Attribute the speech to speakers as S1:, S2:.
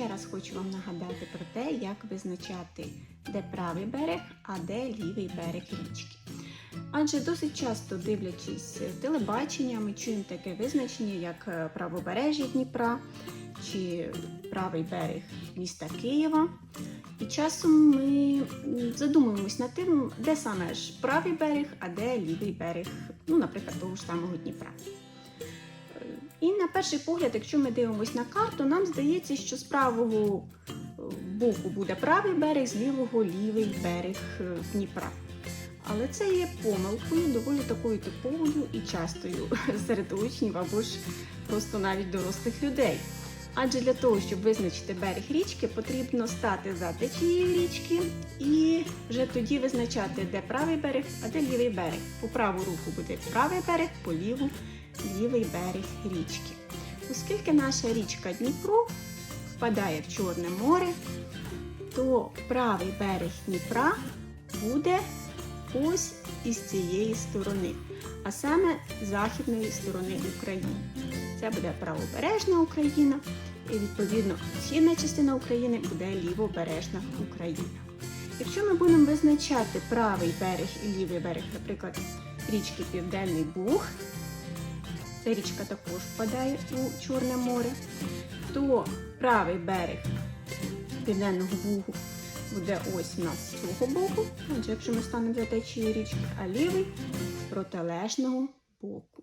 S1: ще раз хочу вам нагадати про те, як визначати, де правий берег, а де лівий берег річки. Адже досить часто дивлячись телебачення, ми чуємо таке визначення, як е, правобережжя Дніпра чи правий берег міста Києва. І часом ми задумуємось над тим, де саме ж правий берег, а де лівий берег, ну, наприклад, того ж самого Дніпра. І на перший погляд, якщо ми дивимося на карту, нам здається, що з правого е, боку буде правий берег, з лівого лівий берег е, Дніпра. Але це є помилкою, доволі такою типовою і частою серед учнів або ж просто навіть дорослих людей. Адже для того, щоб визначити берег річки, потрібно стати за течією річки і вже тоді визначати, де правий берег, а де лівий берег. По праву руку буде правий берег, по ліву лівий берег річки. Оскільки наша річка Дніпро впадає в Чорне море, то правий берег Дніпра буде ось із цієї сторони, а саме західної сторони України. Це буде правобережна Україна, і відповідно східна частина України буде лівобережна Україна. Якщо ми будемо визначати правий берег і лівий берег, наприклад, річки Південний Буг, ця річка також впадає у Чорне море, то правий берег Південного Бугу буде ось у нас з цього боку, адже якщо ми станемо за течією річки, а лівий протилежного боку.